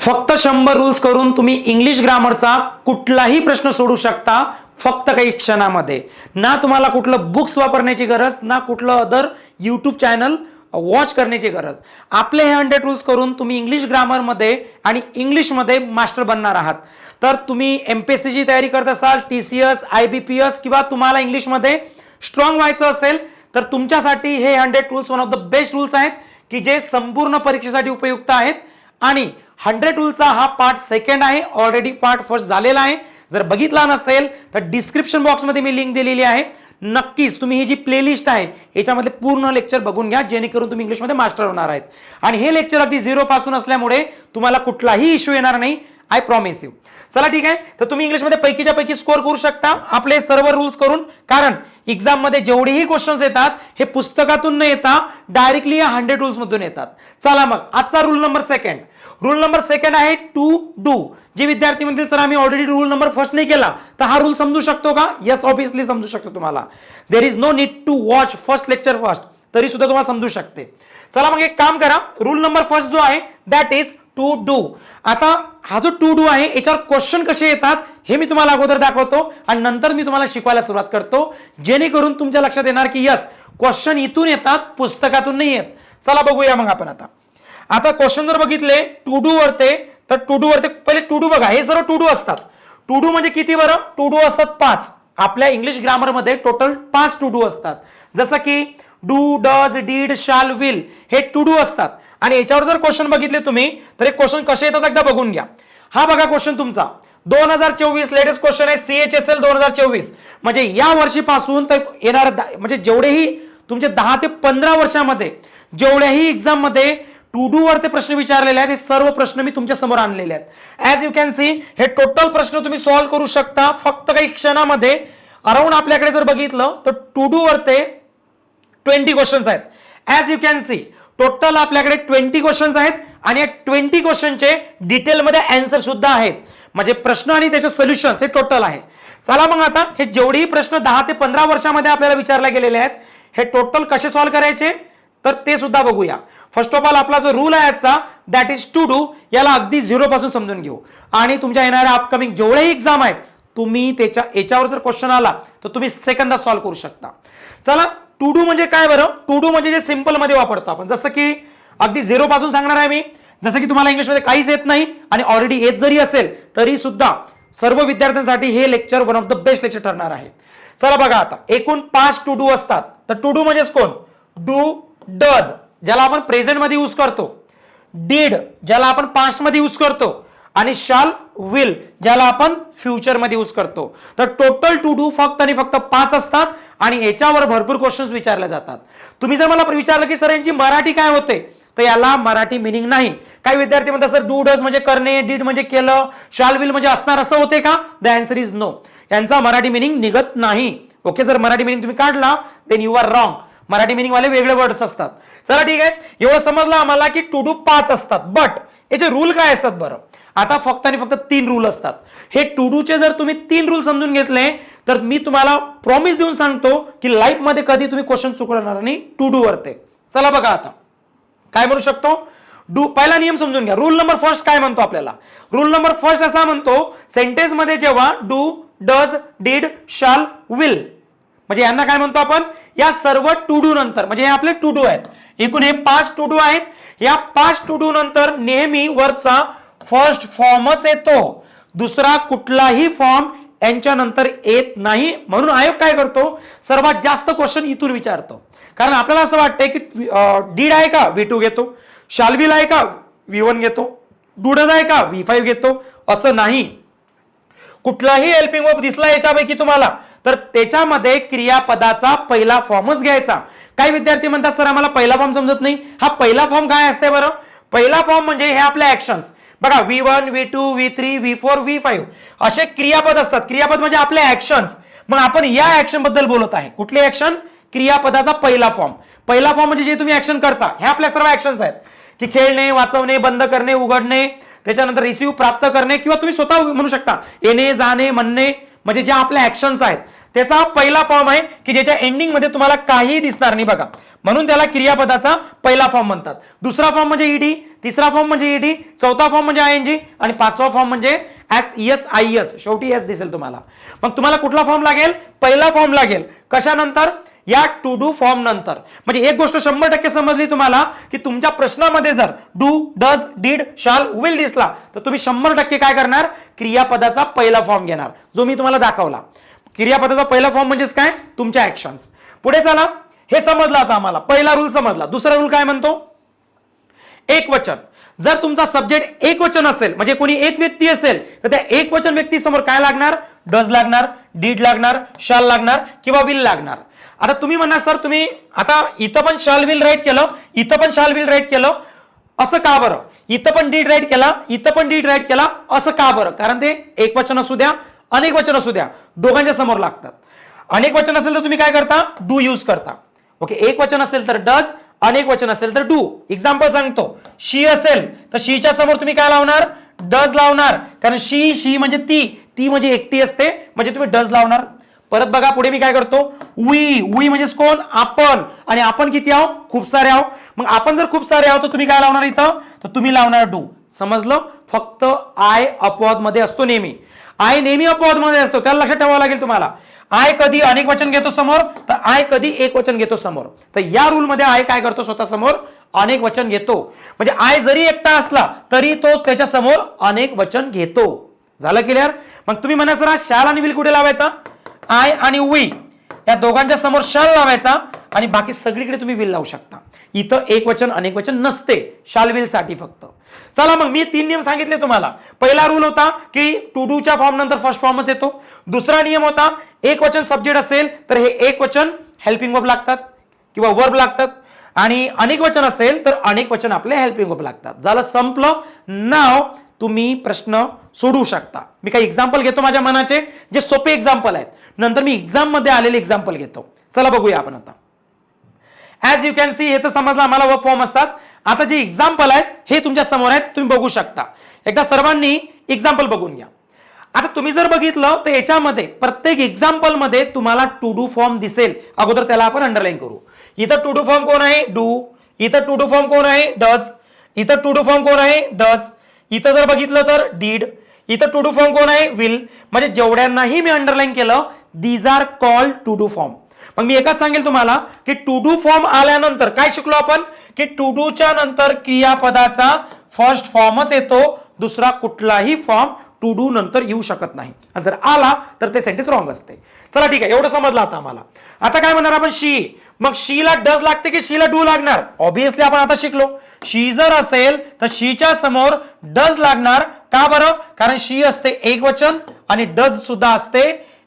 फक्त शंभर रूल्स करून तुम्ही इंग्लिश ग्रामरचा कुठलाही प्रश्न सोडू शकता फक्त काही क्षणामध्ये. ना तुम्हाला कुठलं बुक्स वापरण्याची गरज ना कुठलं अदर यूट्यूब चॅनल वॉच करण्याची गरज. आपले हे हंड्रेड रूल्स करून तुम्ही इंग्लिश ग्रामरमध्ये आणि इंग्लिशमध्ये मास्टर बनणार आहात. तर तुम्ही एम पी एस सीची तयारी करत असाल T C S I B P S किंवा तुम्हाला इंग्लिशमध्ये स्ट्रॉंग व्हायचं असेल तर तुमच्यासाठी हे hundred rules one of the best rules आहेत की जे संपूर्ण परीक्षेसाठी उपयुक्त आहेत. आणि हंड्रेड रूलचा हा पार्ट सेकंड आहे ऑलरेडी पार्ट फर्स्ट झालेला आहे. जर बघितला नसेल तर डिस्क्रिप्शन बॉक्समध्ये मी लिंक दिलेली आहे. नक्कीच तुम्ही ही जी प्लेलिस्ट आहे याच्यामध्ये पूर्ण लेक्चर बघून घ्या जेणेकरून तुम्ही इंग्लिशमध्ये मास्टर होणार आहेत. आणि हे लेक्चर अगदी झिरो पासून असल्यामुळे तुम्हाला कुठलाही इश्यू येणार नाही आय प्रॉमिस यू चला ठीक आहे तर तुम्ही इंग्लिशमध्ये पैकीच्या पैकी स्कोअर करू शकता. आपले सर्व रूल्स करून कारण एक्झाममध्ये जेवढेही क्वेश्चन्स येतात हे पुस्तकातून न येता डायरेक्टली या हंड्रेड रूल्समधून येतात. चला मग आजचा rule number second rule number second आहे टू डू जे विद्यार्थी म्हणतील सर आम्ही ऑलरेडी रूल नंबर फर्स्ट नाही केला. तर हा रूल समजू शकतो का? येस ऑब्विसली समजू शकतो तुम्हाला. There is no need to watch first lecture first तरी सुद्धा तुम्हाला समजू शकते. चला मग एक काम करा. रूल नंबर फर्स्ट जो आहे दॅट इज टू डू आता हा जो टू डू आहे याच्यावर क्वेश्चन कसे येतात हे मी तुम्हाला अगोदर दाखवतो आणि नंतर मी तुम्हाला शिकवायला सुरुवात करतो. जेणेकरून तुमच्या लक्षात येणार की यस क्वेश्चन इथून येतात पुस्तकातून नाही येत. चला बघूया मग आपण आता. आता क्वेश्चन जर बघितले टू डू वरते तर टू डू वरते पहिले टू डू बघा. हे सर्व टू डू असतात. टू डू म्हणजे किती बरं? टू डू असतात पाच. आपल्या इंग्लिश ग्रामरमध्ये टोटल पाच टू डू असतात. जसं की do does did shall will हे टू डू असतात. आणि याच्यावर जर क्वेश्चन बघितले तुम्ही तर हे क्वेश्चन कसे येतात एकदा बघून घ्या. हा बघा क्वेश्चन तुमचा. दोन हजार चोवीस लेटेस्ट क्वेश्चन आहे सी एच एस एल दोन हजार चोवीस. म्हणजे या वर्षीपासून तर येणार म्हणजे जेवढेही तुमचे दहा ते पंधरा वर्षामध्ये जेवढ्याही एक्झाममध्ये टू डू वर ते प्रश्न विचारलेले आहेत. हे सर्व प्रश्न मी तुमच्यासमोर आणलेले आहेत. ऍज यू कॅन सी हे टोटल प्रश्न तुम्ही सॉल्व्ह करू शकता. फक्त काही क्षणामध्ये. अराउंड आपल्याकडे जर बघितलं तर टू डू वर ते ट्वेंटी क्वेश्चन्स आहेत. As you can see total आपल्याकडे ट्वेंटी क्वेश्चन्स आहेत आणि या ट्वेंटी क्वेश्चनचे डिटेलमध्ये अँसर सुद्धा आहेत. म्हणजे प्रश्न आणि त्याचे सोल्युशन्स हे टोटल आहे. चला मग आता हे जेवढेही प्रश्न दहा ते पंधरा वर्षामध्ये आपल्याला विचारले गेलेले आहेत हे टोटल कसे सॉल्व्ह करायचे? तर ते सुद्धा बघूया. फर्स्ट ऑफ ऑल आपला जो रूल आहे आजचा दॅट इज टू डू याला अगदी झिरो पासून समजून घेऊ. आणि तुमच्या येणाऱ्या अपकमिंग जेवढेही एक्झाम आहेत तुम्ही त्याच्या याच्यावर जर क्वेश्चन आला तर तुम्ही सेकंदात सॉल्व्ह करू शकता. चला टू डू म्हणजे काय बरं? टू डू म्हणजे जे सिंपलमध्ये वापरतो आपण. जसं की अगदी झिरो पासून सांगणार आहे मी. जसं की तुम्हाला इंग्लिशमध्ये काहीच येत नाही आणि ऑलरेडी येत जरी असेल तरी सुद्धा सर्व विद्यार्थ्यांसाठी हे lecture one of the best lecture ठरणार आहे. चला बघा आता. एकूण पाच टू डू असतात. तर टू डू म्हणजेच कोण? डू डज ज्याला आपण प्रेझेंटमध्ये यूज करतो. डीड ज्याला आपण पास्टमध्ये यूज करतो. आणि शाल विल ज्याला आपण फ्युचरमध्ये यूज करतो. तर टोटल टू डू फक्त आणि फक्त पाच असतात आणि याच्यावर भरपूर क्वेश्चन्स विचारले जातात. तुम्ही जर मला विचारलं की सर यांची मराठी काय होते? तर याला मराठी मिनिंग नाही. काही विद्यार्थी म्हणतात सर डू डज म्हणजे करणे डीड म्हणजे केलं शाल विल म्हणजे असणार असं होते का? द अँसर इज नो यांचा मराठी मिनिंग निघत नाही. ओके जर मराठी मिनिंग तुम्ही काढला then you are wrong Marathi meaning वाले वेगळे वर्ड्स असतात. चला ठीक आहे. एवढं समजलं आम्हाला की टू डू पाच असतात. बट याचे रूल काय असतात बरं? आता फक्त आणि फक्त तीन रूल असतात. हे टू डूचे जर तुम्ही तीन रूल समजून घेतले तर मी तुम्हाला प्रॉमिस देऊन सांगतो की लाईफमध्ये कधी तुम्ही क्वेश्चन चुकवणार नाही टू डू वरते. चला बघा आता. काय म्हणू शकतो? डू पहिला नियम समजून घ्या. रूल नंबर फर्स्ट काय म्हणतो आपल्याला? रूल नंबर फर्स्ट असा म्हणतो सेंटेन्समध्ये जेव्हा do does did shall will म्हणजे यांना काय म्हणतो आपण? या सर्व टू डू नंतर म्हणजे हे आपले टू डू आहेत. एकूण हे पाच टू डू आहेत. या पाच टू डू नंतर नेहमी वरचा फर्स्ट फॉर्मच येतो. दुसरा कुठलाही फॉर्म यांच्या नंतर येत नाही. म्हणून आयोग काय करतो? सर्वात जास्त क्वेश्चन इथून विचारतो. कारण आपल्याला असं वाटतंय की डीड आहे का? व्ही टू घेतो. शालविल आहे का? व्ही वन घेतो. डुडज आहे का? व्ही फाईव्ह घेतो. असं नाही. कुठलाही हेल्पिंग वर्ब दिसला याच्यापैकी तुम्हाला. तर त्याच्यामध्ये क्रियापदाचा पहिला फॉर्मच घ्यायचा. काही विद्यार्थी म्हणतात सर आम्हाला पहिला फॉर्म समजत नाही. हा पहिला फॉर्म काय असते बरं? पहिला फॉर्म म्हणजे हे आपले ऍक्शन्स बघा V one V two V three V four V five असे क्रियापद असतात. क्रियापद म्हणजे आपले ऍक्शन्स मग आपण या ऍक्शनबद्दल बोलत आहे. कुठले ऍक्शन क्रियापदाचा पहिला फॉर्म पहिला फॉर्म म्हणजे जे तुम्ही ऍक्शन करता हे आपल्या सर्व ऍक्शन्स आहेत. की खेळणे वाचवणे बंद करणे उघडणे त्याच्यानंतर रिसिव्ह प्राप्त करणे किंवा तुम्ही स्वतः म्हणू शकता येणे जाणे म्हणणे म्हणजे ज्या आपल्या ऍक्शन्स आहेत त्याचा पहिला फॉर्म आहे की ज्याच्या एंडिंगमध्ये तुम्हाला काहीही दिसणार नाही बघा. म्हणून त्याला क्रियापदाचा पहिला फॉर्म म्हणतात. दुसरा फॉर्म म्हणजे ईडी तिसरा फॉर्म म्हणजे ईडी चौथा फॉर्म म्हणजे आय एन जी आणि पाचवा फॉर्म म्हणजे एस एस आय एस शेवटी एस दिसेल तुम्हाला. मग तुम्हाला कुठला फॉर्म लागेल? पहिला फॉर्म लागेल. कशानंतर? या टू डू फॉर्म नंतर. म्हणजे एक गोष्ट शंभर टक्के समजली तुम्हाला की तुमच्या प्रश्नामध्ये जर do does did shall will दिसला तर तुम्ही शंभर टक्के काय करणार? क्रियापदाचा पहिला फॉर्म घेणार. जो मी तुम्हाला दाखवला. क्रियापदाचा पहिला फॉर्म म्हणजेच काय? तुमच्या ऍक्शन्स पुढे चला. हे समजलं आता आम्हाला. पहिला रूल समजला. दुसरा रूल काय म्हणतो? एक वचन. जर तुमचा सब्जेक्ट एक वचन असेल म्हणजे कोणी एक व्यक्ती असेल तर त्या एक वचन व्यक्ती समोर काय लागणार? डज लागणार डीड लागणार शाल लागणार किंवा विल लागणार. आता तुम्ही म्हणा सर तुम्ही आता इथं पण शाल विल राईट केलं इथं पण शाल विल राईट केलं असं का बरं? इथं पण डीड राईट केला इथं पण डीड राईट केला असं का बरं? कारण ते एक वचन असू द्या अनेक वचन असू द्या दोघांच्या समोर लागतात. अनेक वचन असेल तर तुम्ही काय करता? डू यूज करता. ओके एक वचन असेल तर डज अनेक वचन असेल तर डू एक्झाम्पल सांगतो. शी असेल तर शीच्या समोर तुम्ही काय लावणार? डज लावणार. कारण शी शी म्हणजे ती ती म्हणजे एकटी असते म्हणजे तुम्ही डज लावणार. परत बघा पुढे मी काय करतो? वी वी म्हणजेच कोण? आपण. आणि आपण किती आहो? खूप सारे आहो. मग आपण जर खूप सारे आहो तर तुम्ही काय लावणार इथं? तर तुम्ही लावणार डू. समजलं? फक्त आय अपवादमध्ये असतो नेहमी. आय नेहमी अपवादमध्ये असतो. त्याला लक्षात ठेवावं लागेल तुम्हाला. आय कधी अनेक वचन घेतो समोर तर आय कधी एक वचन घेतो समोर. तर या रूल मध्ये आय काय करतो स्वतः समोर? अनेक वचन घेतो. म्हणजे आय जरी एकटा असला तरी तो त्याच्यासमोर अनेक वचन घेतो. झालं क्लिअर मग तुम्ही म्हणा सर हा शाल आणि विल कुठे लावायचा? आय आणि वी या दोघांच्या समोर शाल लावायचा आणि बाकी सगळीकडे तुम्ही विल लावू शकता. इथं एक वचन अनेक वचन नसते. शाल विलसाठी फक्त. चला मग मी तीन नियम सांगितले तुम्हाला. पहिला रूल होता की टू डूच्या फॉर्म नंतर फर्स्ट फॉर्मच येतो. दुसरा नियम होता एक वचन सब्जेक्ट असेल तर हे एक वचन हेल्पिंग वर्ब लागतात किंवा वर्ब लागतात. आणि अनेक वचन असेल तर अनेक वचन आपले हेल्पिंग वर्ब लागतात. झालं संपलं. नाव तुम्ही प्रश्न सोडवू शकता. मी काही एक्झाम्पल घेतो माझ्या मनाचे जे सोपे एक्झाम्पल आहेत. नंतर मी एक्झाममध्ये आलेले एक्झाम्पल घेतो. चला बघूया आपण आता. ॲज यू कॅन सी हे तर समजलं आम्हाला वर्क फॉर्म असतात. आता जे एक्झाम्पल आहेत हे तुमच्यासमोर आहेत तुम्ही बघू शकता. एकदा सर्वांनी एक्झाम्पल बघून घ्या. आता तुम्ही जर बघितलं तर याच्यामध्ये प्रत्येक एक्झाम्पलमध्ये तुम्हाला टू डू फॉर्म दिसेल. अगोदर त्याला आपण अंडरलाईन करू. इथं टू डू फॉर्म कोण आहे? डू इथं टू डू फॉर्म कोण आहे? डज इथं टू डू फॉर्म कोण आहे? डज इथं जर बघितलं तर डीड. इथं टू डू फॉर्म कोण आहे? विल म्हणजे जेवढ्यांनाही मी अंडरलाईन केलं these are called to do form मग मी एकच सांगेल तुम्हाला की टू डू फॉर्म आल्यानंतर काय शिकलो आपण? की टू डूच्या नंतर क्रियापदाचा फर्स्ट फॉर्मच येतो दुसरा कुठलाही फॉर्म टू डू नंतर येऊ शकत नाही. आणि जर आला तर ते सेंटेन्स रॉंग असते. चला ठीक आहे एवढं समजलं आता आम्हाला. आता काय म्हणणार आपण? शी मग शीला डज लागते की शीला डू लागणार? ऑब्विसली आपण आता शिकलो. शी जर असेल तर शीच्या समोर डज लागणार. का बरं? कारण शी असते एक वचन आणि डज सुद्धा असते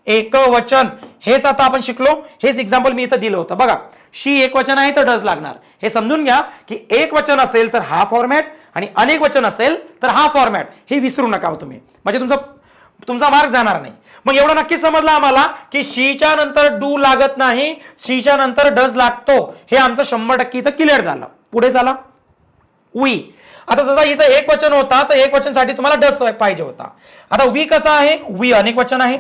एक वचन. हेच आता आपण शिकलो. हेच एक्झाम्पल मी इथं दिलं होतं. बघा शी एक वचन आहे तर डज लागणार. हे समजून घ्या की एक वचन असेल तर हा फॉर्मॅट आणि अनेक वचन असेल तर हा फॉर्मॅट हे विसरू नका हो तुम्ही. म्हणजे तुमचं तुमचा मार्क जाणार नाही. मग एवढं नक्की समजलं आम्हाला की शीच्या नंतर डू लागत नाही शीच्या नंतर डज लागतो हे आमचं शंभर टक्के इथं क्लिअर झालं. पुढे झाला. वी. आता जसा इथं एक वचन होता तर एक वचनसाठी तुम्हाला डस पाहिजे होता. आता वी कसा आहे? वी अनेक वचन आहे.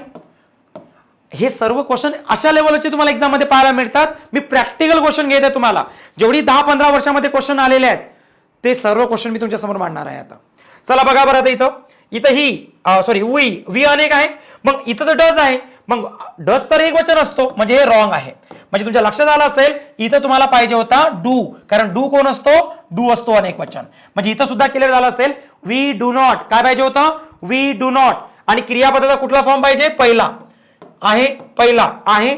हे सर्व क्वेश्चन अशा लेवलचे तुम्हाला एक्झाममध्ये पाहायला मिळतात. मी प्रॅक्टिकल क्वेश्चन घेत आहे तुम्हाला. जेवढी दहा पंधरा वर्षामध्ये क्वेश्चन आलेले आहेत ते सर्व क्वेश्चन मी तुमच्यासमोर मांडणार आहे आता. चला बघा बरं आता इथं. इथं ही सॉरी वी वी अनेक आहे. मग इथं तर डज आहे. मग डज तर एक वचन असतो म्हणजे हे रॉंग आहे. म्हणजे तुमच्या लक्षात आलं असेल इथं तुम्हाला पाहिजे होता डू कारण डू कोण असतो? डू असतो अनेक वचन. म्हणजे इथं सुद्धा क्लिअर झालं असेल वी डू नॉट काय पाहिजे होतं? वी डू नॉट आणि क्रियापदाचा कुठला फॉर्म पाहिजे? पहिला. आहे पहिला. आहे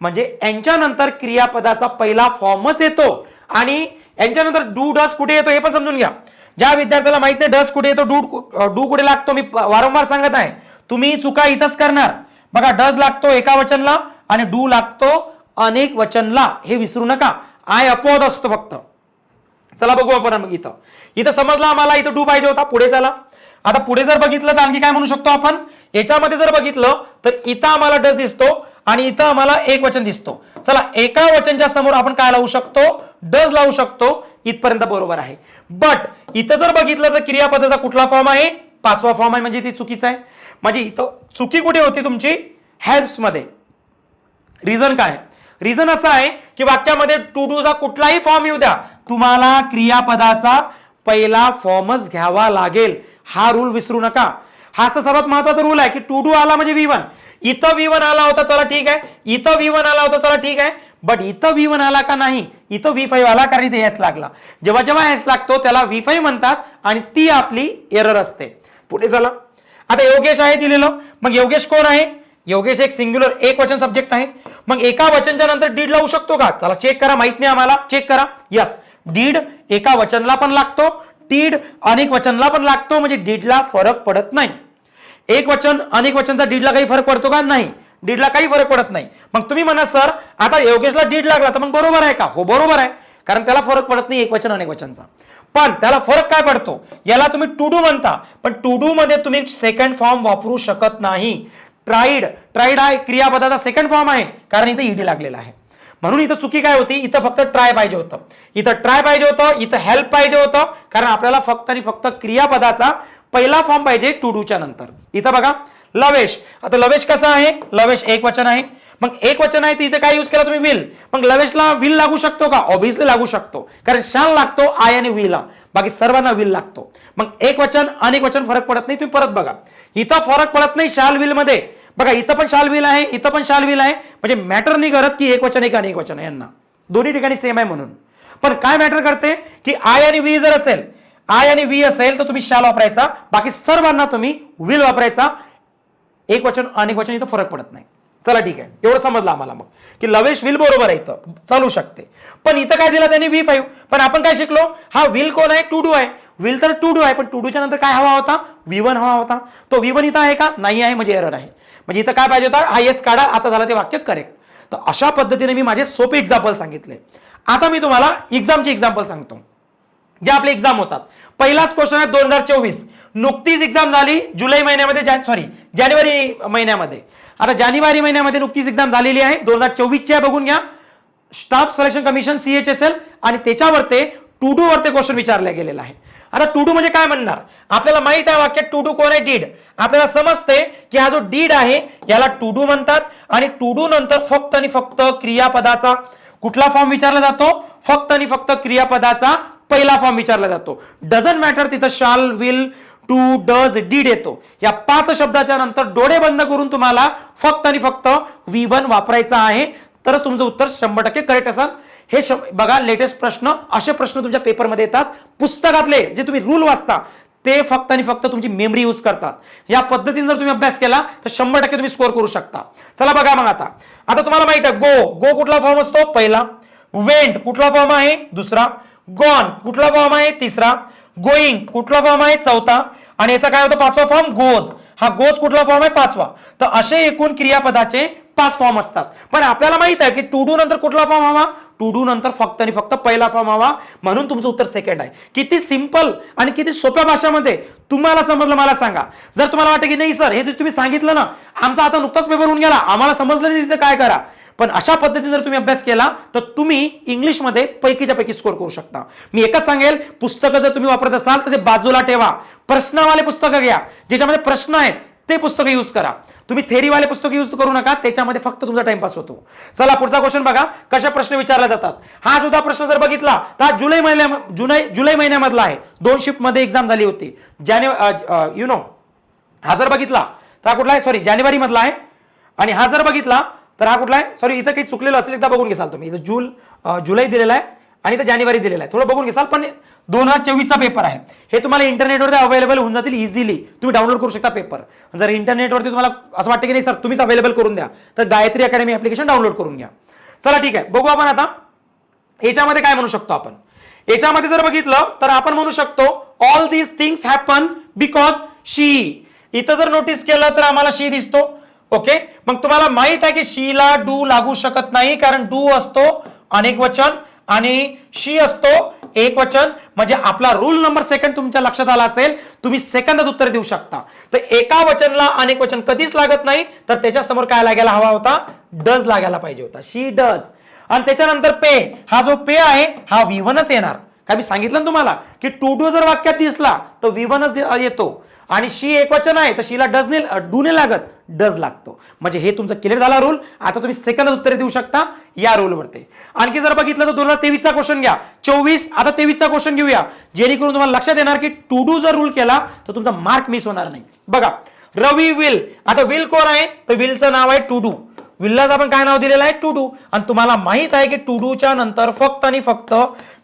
म्हणजे यांच्यानंतर क्रियापदाचा पहिला फॉर्मच येतो. आणि यांच्यानंतर डू डस कुठे येतो हे पण समजून घ्या. ज्या विद्यार्थ्याला माहीत नाही डस कुठे येतो डू डू कुठे लागतो मी वारंवार सांगत आहे. तुम्ही चुका इथंच करणार. बघा डज लागतो एका वचनला आणि डू लागतो अनेक वचनला. हे विसरू नका. आय अपवाद असतो फक्त. चला बघू आपण मग इथं. इथं समजलं आम्हाला इथं डू पाहिजे होता. पुढे चला. आता पुढे जर बघितलं तर आणखी काय म्हणू शकतो आपण? याच्यामध्ये जर बघितलं तर इथं आम्हाला डस दिसतो. आणि इथं आम्हाला एक वचन दिसतो. चला एका वचनच्या समोर आपण काय लावू शकतो? डज लावू शकतो. इथपर्यंत बरोबर आहे. बट इथं जर बघितलं तर क्रियापदाचा कुठला फॉर्म आहे? पाचवा फॉर्म आहे म्हणजे ती चुकीचा आहे. म्हणजे इथं चुकी कुठे होती तुमची? हेल्प्समध्ये रिझन काय? रिझन असं आहे की वाक्यामध्ये टू डूचा कुठलाही फॉर्म येऊ द्या. तुम्हाला क्रियापदाचा पहिला फॉर्मच घ्यावा लागेल. हा रूल विसरू नका. हाच तर सर्वात महत्त्वाचा रूल आहे की टू डू आला म्हणजे व्ही वन इथं व्ही वन आला होता चला ठीक आहे. इथं व्ही वन आला होता चला ठीक आहे. बट इथं व्ही वन आला का नाही? इथं व्ही फाईव्ह आला कारण इथे एस लागला. जेव्हा जेव्हा एस लागतो त्याला व्ही फाईव्ह म्हणतात आणि ती आपली एरर असते. पुढे चला. आता योगेश आहे दिलेलं. मग योगेश कोण आहे? योगेश एक सिंग्युलर एक वचन सब्जेक्ट आहे. मग एका वचनच्या नंतर डीड लावू शकतो का? चला चेक करा माहीत नाही आम्हाला. चेक करा. यस डीड एका वचनला पण लागतो. डीड अनेक वचनला पण लागतो. म्हणजे डीडला फरक पडत नाही. एक वचन अनेक वचनचा डीडला काही फरक पडतो का? नाही. दीडला काही फरक पडत नाही. मग तुम्ही म्हणा सर आता योगेशला डीड लागला तर मग बरोबर आहे का? हो बरोबर आहे. कारण त्याला फरक पडत नाही एक वचन अनेक वचनचा. पण त्याला फरक काय पडतो? याला तुम्ही टू डू म्हणता. पण टू डू मध्ये तुम्ही सेकंड फॉर्म वापरू शकत नाही. ट्राईड ट्राईड हा क्रियापदाचा सेकंड फॉर्म आहे. कारण इथं ईडी लागलेला आहे. म्हणून इथं चुकी काय होती? इथं फक्त ट्राय पाहिजे होतं. इथं ट्राय पाहिजे होतं इथं हेल्प पाहिजे होतं. कारण आपल्याला फक्त आणि फक्त क्रियापदाचा पहिला फॉर्म पाहिजे टू डूच्या नंतर. इथं बघा लवेश. आता लवेश कसा आहे? लवेश एक वचन आहे. मग एक वचन आहे तर इथे काय यूज केला तुम्ही? विल मग लवेशला विल लागू शकतो का? ऑब्विसली लागू शकतो. कारण शाल लागतो आय आणि विला बाकी सर्वांना विल लागतो. मग एक वचन अनेक वचन फरक पडत नाही तुम्ही परत बघा. इथं फरक पडत नाही शाल विलमध्ये. बघा इथं पण शाल विल आहे इथं पण शाल विल आहे. म्हणजे मॅटर नाही करत की एक वचन आहे का अनेक वचन आहे यांना. दोन्ही ठिकाणी सेम आहे म्हणून. पण काय मॅटर करते? की आय आणि व्ही जर असेल आय आणि व्ही असेल तर तुम्ही शाल वापरायचा. बाकी सर्वांना तुम्ही विल वापरायचा. एक वचन अनेक वचन इथं फरक पडत नाही. चला ठीक आहे. एवढं समजलं आम्हाला मग. की लवेश विल बरोबर आहे इथं. चालू शकते. पण इथं काय दिलं त्यांनी? व्ही फाईव्ह पण आपण काय शिकलो? हा विल कोण आहे? टू डू आहे. विल तर टू डू आहे पण टू डूच्या नंतर काय हवा होता? व्ही वन हवा होता. तो व्ही वन इथं आहे का? नाही आहे म्हणजे एरर आहे. म्हणजे इथं काय पाहिजे होता? हा एस काढा. आता झालं ते वाक्य करेक्ट तर अशा पद्धतीने मी माझे सोपे एक्झाम्पल सांगितले. आता मी तुम्हाला एक्झामचे एक्झाम्पल सांगतो. जे आपले एक्झाम होतात. पहिलाच क्वेश्चन आहे दोन हजार चोवीस. नुकतीच एक्झाम झाली जुलै महिन्यामध्ये सॉरी जानेवारी महिन्यामध्ये. आता जानेवारी महिन्यामध्ये नुकतीच एक्झाम झालेली आहे. दोन हजार चोवीसची आहे बघून घ्या. Staff selection commission C H S L आणि त्याच्यावर ते टू डू वर क्वेश्चन विचारला गेलेला आहे. आता टू डू म्हणजे काय म्हणणार? आपल्याला माहीत आहे वाक्यात टू डू कोण आहे? डीड आपल्याला समजते की हा जो डीड आहे याला टू डू म्हणतात आणि टू डू नंतर फक्त आणि फक्त क्रियापदाचा कुठला फॉर्म विचारला जातो? फक्त आणि फक्त क्रियापदाचा पहिला फॉर्म विचारला जातो. डझन मॅटर तिथं shall will to does did येतो. या पाच शब्दाच्या नंतर डोळे बंद करून तुम्हाला फक्त आणि फक्त व्ही वन वापरायचा आहे. तरच तुमचं उत्तर शंभर टक्के करेक्ट असाल. हे बघा लेटेस्ट प्रश्न असे प्रश्न तुमच्या पेपरमध्ये येतात. पुस्तकातले जे तुम्ही रूल वाचता ते फक्त आणि फक्त तुमची मेमरी यूज करतात. या पद्धतीने जर तुम्ही अभ्यास केला तर शंभर टक्के तुम्ही स्कोअर करू शकता. चला बघा मग आता. आता तुम्हाला माहीत आहे गो गो कुठला फॉर्म असतो? पहिला. वेंट कुठला फॉर्म आहे? दुसरा. गॉन कुठला फॉर्म आहे? तिसरा. गोईंग कुठला फॉर्म आहे? चौथा. आणि याचा काय होतं? पाचवा फॉर्म गोज. हा गोज कुठला फॉर्म आहे? पाचवा. तर असे एकूण क्रियापदाचे पाच फॉर्म असतात. पण आपल्याला माहीत आहे की टू डू नंतर कुठला फॉर्म हवा? टू डू नंतर फक्त आणि फक्त पहिला फॉर्म हवा. म्हणून तुमचं उत्तर सेकंड आहे. किती सिंपल आणि किती सोप्या भाषामध्ये तुम्हाला समजलं मला सांगा. जर तुम्हाला वाटतं की नाही सर हे तुम्ही सांगितलं ना आमचा आता नुकताच पेपर होऊन गेला. आम्हाला समजलं नाही तिथे काय करा. पण अशा पद्धतीने जर तुम्ही अभ्यास केला तर तुम्ही इंग्लिशमध्ये पैकीच्या पैकी स्कोर करू शकता. मी एकच सांगेल पुस्तकं जर तुम्ही वापरत असाल तर ते बाजूला ठेवा. प्रश्नवाले पुस्तकं घ्या. ज्याच्यामध्ये प्रश्न आहेत ते पुस्तकं यूज करा. तुम्ही थेरीवाले पुस्तक यूज करू नका त्याच्यामध्ये फक्त तुमचा टाइमपास होतो. चला पुढचा क्वेश्चन बघा. कशा प्रश्न विचारले जातात? हा सुद्धा प्रश्न जर बघितला तर हा जुलै महिन्या जुलै जुलै महिन्यामधला आहे. दोन शिफ्टमध्ये एक्झाम झाली होती. जाने यु नो हा जर बघितला तर हा कुठला आहे? सॉरी जानेवारी मधला आहे. आणि हा जर बघितला तर हा कुठला आहे? सॉरी इथं काही चुकलेलं असेल एकदा बघून घेसाल तुम्ही. इथं जूल जुलै दिलेला आहे. आणि ते जानेवारी दिलेला आहे. थोडं बघून घेसाल पण दोन हजार चोवीसचा पेपर आहे. हे तुम्हाला इंटरनेटवरती अवेलेबल होऊन जातील इझिली तुम्ही डाउनलोड करू शकता पेपर जर इंटरनेटवरती तुम्हाला असं वाटतं की नाही सर तुम्हीच अवेलेबल करून द्या तर गायत्री अकॅडमी ॲप्लिकेशन डाउनलोड करून घ्या. चला ठीक आहे. बघू आपण आता. याच्यामध्ये काय म्हणू शकतो आपण? याच्यामध्ये जर बघितलं तर आपण म्हणू शकतो all these things happen because she इथं जर नोटीस केलं तर आम्हाला शी दिसतो. ओके मग तुम्हाला माहीत आहे की शीला डू लागू शकत नाही कारण डू असतो अनेक वचन. आणि शी असतो एक वचन. म्हणजे आपला रूल नंबर सेकंड तुमच्या लक्षात आला असेल तुम्ही सेकंदात उत्तर देऊ शकता. तर एका वचनला अनेक वचन कधीच लागत नाही तर त्याच्यासमोर काय लागायला हवा होता? डज लागायला पाहिजे होता. शी डज आणि त्याच्यानंतर पे हा जो पे आहे हा विवनच येणार. काय मी सांगितलं ना तुम्हाला? की टू डू जर वाक्यात दिसला तर विवनच येतो. आणि शी एक वचन आहे तर शीला डज नाही डू नाही लागत डज लागतो. म्हणजे हे तुमचं क्लिअर झाला रूल आता तुम्ही सेकंद उत्तरे देऊ शकता या रूलवरती आणखी जर बघितलं तर दोन हजार तेवीसचा क्वेश्चन घ्या. चोवीस आता तेवीसचा क्वेश्चन घेऊया. जेणेकरून तुम्हाला लक्षात येणार की टू डू जर रूल केला तर तुमचा मार्क मिस होणार नाही. बघा रवी विल. आता विल कोण आहे? तर विलचं नाव आहे टू डू विल्लाच आपण काय नाव दिलेलं आहे? टू डू आणि तुम्हाला माहीत आहे की टू डूच्या नंतर फक्त आणि फक्त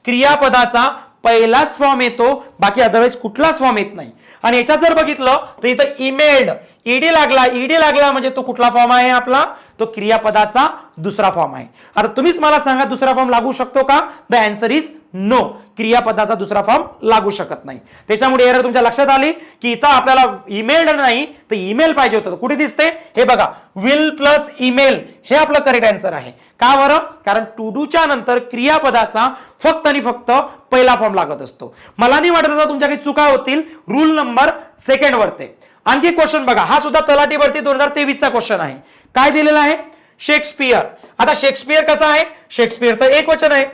क्रियापदाचा पहिलाच फॉर्म येतो. बाकी अदरवाईज कुठलाच फॉर्म येत नाही. आणि याच्यात जर बघितलं तर इथं इमेल्ड ईडी लागला ईडी लागला म्हणजे तो कुठला फॉर्म आहे आपला? तो क्रियापदाचा दुसरा फॉर्म आहे. आता तुम्हीच मला सांगा दुसरा फॉर्म लागू शकतो का? द अँसर इज नो क्रियापदाचा दुसरा फॉर्म लागू शकत नाही. त्याच्यामुळे एरर तुमच्या लक्षात आली की इथं आपल्याला ईमेल नाही तर ईमेल पाहिजे होतं. कुठे दिसते? हे बघा विल प्लस ईमेल हे आपलं करेक्ट आन्सर आहे. का बरं? कारण टू डूच्या नंतर क्रियापदाचा फक्त आणि फक्त पहिला फॉर्म लागत असतो. मला नाही वाटत तुमच्या काही चुका होतील. रूल नंबर सेकंड वरते. आणखी क्वेश्चन बघा. हा सुद्धा तलाठी भरती दोन हजार तेवीसचा क्वेश्चन आहे. काय दिलेला आहे? शेक्सपियर आता शेक्सपियर कसा आहे? शेक्सपियर तर एक वचन आहे.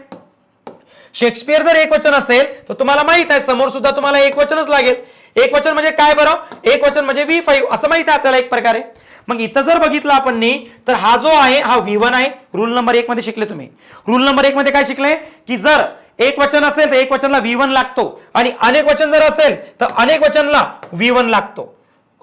शेक्सपियर जर एक वचन असेल तर तुम्हाला माहीत आहे समोर सुद्धा तुम्हाला एक वचनच लागेल. एक वचन म्हणजे काय बरं? एक वचन म्हणजे व्ही फाईव्ह असं माहीत आहे आपल्याला एक प्रकारे. मग इथं जर बघितलं आपण नी, तर हा जो आहे हा व्ही वन आहे. रूल नंबर एक मध्ये शिकले तुम्ही. रूल नंबर एक मध्ये काय शिकले? की जर एक वचन असेल तर एक वचनला व्ही वन लागतो. आणि अनेक वचन जर असेल तर अनेक वचनला व्ही वन लागतो.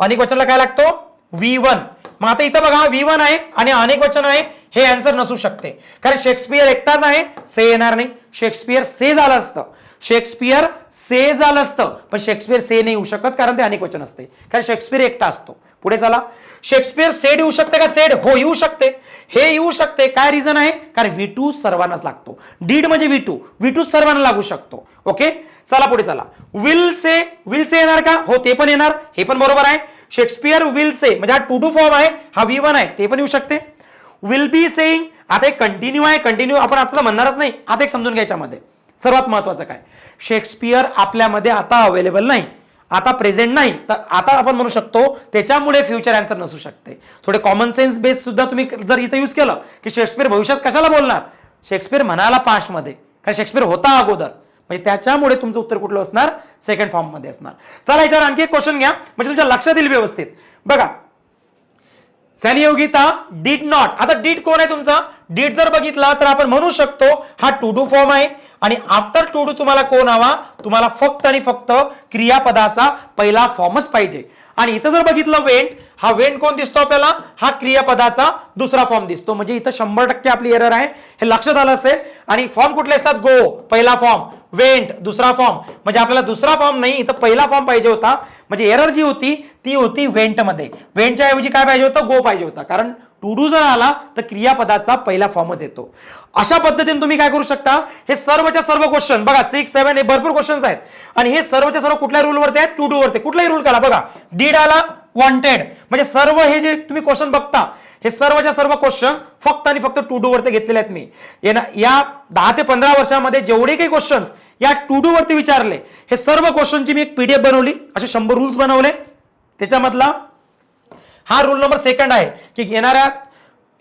अनेक वचनला काय लागतो? व्ही वन मग आता इथं बघा व्ही वन आहे आणि अनेक वचन आहे हे आन्सर नसू शकते. कारण शेक्सपियर एकटाच आहे से येणार नाही. शेक्सपियर से झालं असतं. शेक्सपियर से झालं असतं. पण शेक्सपियर से नाही येऊ शकत कारण ते अनेक वचन असते. कारण शेक्सपियर एकटा असतो. पुढे चला. शेक्सपियर सेड येऊ शकते का? सेड हो येऊ शकते. हे येऊ शकते. काय रिझन आहे? कारण व्ही टू सर्वांनाच लागतो. डीड म्हणजे व्ही टू व्ही टू सर्वांना लागू शकतो. ओके चला पुढे चला. विल से विल से येणार का? हो ते पण येणार. हे पण बरोबर आहे. शेक्सपियर विल से म्हणजे हा टू टू फॉर्म आहे. हा व्ही वन आहे. ते पण येऊ शकते. विल बी सेईंग आता एक कंटिन्यू आहे. कंटिन्यू आपण आता तर म्हणणारच नाही. आता एक समजून घ्यायच्यामध्ये सर्वात महत्वाचं काय? शेक्सपियर आपल्यामध्ये आता अवेलेबल नाही. आता प्रेझेंट नाही तर आता आपण म्हणू शकतो त्याच्यामुळे फ्युचर अँसर नसू शकते. थोडे कॉमन सेन्स बेस सुद्धा तुम्ही जर इथं यूज केलं की शेक्सपियर भविष्यात कशाला बोलणार? शेक्सपियर म्हणाला पास्टमध्ये कारण शेक्सपियर होता अगोदर. म्हणजे त्याच्यामुळे तुमचं उत्तर कुठलं असणार? सेकंड फॉर्ममध्ये असणार. चला याच्यावर आणखी एक क्वेश्चन घ्या. म्हणजे तुमच्या लक्षात येईल व्यवस्थित. बघा. सॅनियोगिता डीड नॉट आता डीड कोण आहे तुमचा? डीड जर बघितला तर आपण म्हणू शकतो हा टू डू फॉर्म आहे. आणि आफ्टर टू डू तुम्हाला कोण हवा? तुम्हाला फक्त आणि फक्त क्रियापदाचा पहिला फॉर्मच पाहिजे. आणि इथं जर बघितलं वेंट हा वेंट कोण दिसतो आपल्याला? हा क्रियापदाचा दुसरा फॉर्म दिसतो. म्हणजे इथं शंभर टक्के आपली एरर आहे. हे लक्षात आलं असेल. आणि फॉर्म कुठले असतात? गो पहिला फॉर्म वेंट दुसरा फॉर्म म्हणजे आपल्याला दुसरा फॉर्म नाही इथं पहिला फॉर्म पाहिजे होता. म्हणजे एरर जी होती ती होती वेंटमध्ये वेंटच्या ऐवजी काय पाहिजे होतं? गो पाहिजे होता. कारण टू डू जर आला तर क्रियापदाचा पहिला फॉर्मच येतो. अशा पद्धतीने तुम्ही काय करू शकता? हे सर्वच्या सर्व क्वेश्चन बघा सिक्स सेव्हन हे भरपूर क्वेश्चन्स आहेत. आणि हे सर्वच्या सर्व कुठल्या रूलवरती आहेत? टू डू वरती. कुठलाही रूल करा बघा. डीड आला वॉन्टेड म्हणजे सर्व हे जे तुम्ही क्वेश्चन बघता हे सर्वच्या सर्व क्वेश्चन फक्त आणि फक्त टू डू वरती घेतलेले आहेत मी. या दहा ते पंधरा वर्षामध्ये जेवढे काही क्वेश्चन्स या टू डू वरती विचारले हे सर्व क्वेश्चनची मी एक पीडीएफ बनवली. असे शंभर रूल्स बनवले. त्याच्यामधला हा रूल नंबर सेकंड आहे की येणाऱ्या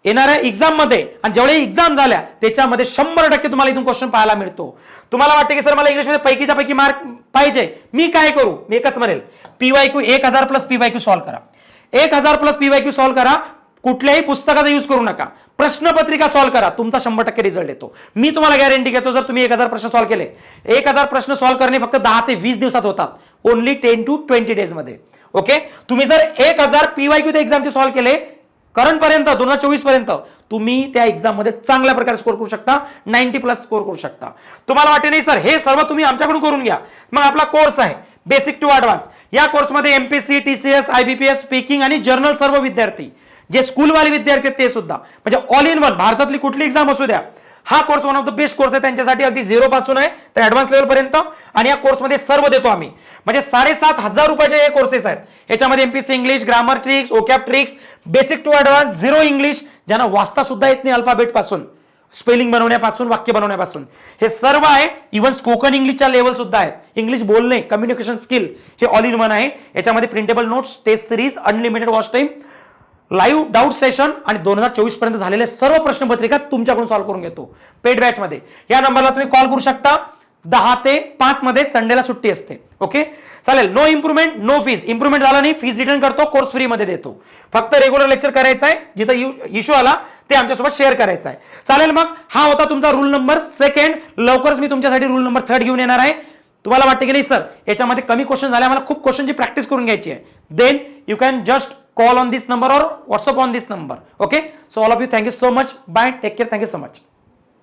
येणाऱ्या एक्झाममध्ये आणि जेवढे एक्झाम झाल्या त्याच्यामध्ये शंभर टक्के तुम्हाला इथून क्वेश्चन पाहायला मिळतो. तुम्हाला वाटते की सर मला इंग्लिशमध्ये पैकीच्या पैकी मार्क पाहिजे. मी काय करू? मी एकच म्हणेल पीवाय क्यू एक हजार प्लस पीवाय क्यू सॉल्व्ह करा. एक हजार प्लस पीवाय क्यू सॉल्व्ह करा. कुठल्याही पुस्तकाचा यूज करू नका. प्रश्नपत्रिका सॉल्व्ह करा. तुमचा शंभर टक्के रिझल्ट येतो. मी तुम्हाला गॅरंटी घेतो जर तुम्ही एक हजार प्रश्न सॉल्व्ह केले. एक हजार प्रश्न सॉल्व्ह करणे फक्त दहा ते वीस दिवसात होतात. ओनली टेन टू ट्वेंटी डेजमध्ये. ओके? तुम्ही जर एक हजार पीवाय क्यू एक्झामचे सॉल्व्ह केले करंट पर्यंत दोन हजार चोवीसपर्यंत तुम्ही त्या एक्झाममध्ये चांगल्या प्रकारे स्कोर करू शकता नाईन्टी प्लस स्कोर करू शकता. तुम्हाला वाटते नाही सर हे सर्व तुम्ही आमच्याकडून करून घ्या. मग आपला कोर्स आहे बेसिक टू ॲडव्हान्स या कोर्समध्ये एमपीसी टीसीएस आयबीपीएस स्पीकिंग आणि जर्नल सर्व विद्यार्थी जे स्कूलवाले विद्यार्थी आहेत ते सुद्धा. म्हणजे ऑल इन वन भारतातली कुठली एक्झाम असू द्या हा course one of the best course आहे. त्यांच्यासाठी अगदी झिरो पासून आहे. तर ऍडव्हान्स लेवल पर्यंत. आणि या कोर्समध्ये सर्व देतो आम्ही. म्हणजे साडेसात हजार रुपयाचे हे कोर्सेस आहेत. याच्यामध्ये MPC English grammar tricks vocab tricks basic to advance zero English ज्यांना वाचता सुद्धा येत नाही अल्फाबेटपासून. स्पेलिंग बनवण्यापासून वाक्य बनवण्यापासून. हे सर्व आहे. इव्हन स्पोकन इंग्लिशच्या लेवल सुद्धा आहेत. इंग्लिश बोलणे कम्युनिकेशन स्किल हे ऑल इन वन आहे. याच्यामध्ये printable notes test series unlimited watch time live doubt session आणि दोन हजार चोवीसपर्यंत झालेले सर्व प्रश्नपत्रिका तुमच्याकडून सॉल्व्ह करून घेतो. पेड बॅच मध्ये. या नंबरला तुम्ही कॉल करू शकता. दहा ते पाच मध्ये संडेला सुट्टी असते. ओके चालेल. No improvement no fees improvement झाला नाही फीज रिटर्न करतो कोर्स फ्री मध्ये देतो. फक्त रेग्युलर लेक्चर करायचं आहे जिथं इश्यू आला ते आमच्यासोबत शेअर करायचं आहे चालेल मग? हा होता तुमचा रूल नंबर सेकंड लवकरच मी तुमच्यासाठी रूल नंबर थर्ड घेऊन येणार आहे. तुम्हाला वाटते की नाही सर याच्यामध्ये कमी क्वेश्चन झाले मला खूप क्वेश्चनची प्रॅक्टिस करून घ्यायची आहे. Then you can just call on this number or WhatsApp on this number. Okay. So all of you, thank you so much. Bye. Take care. Thank you so much.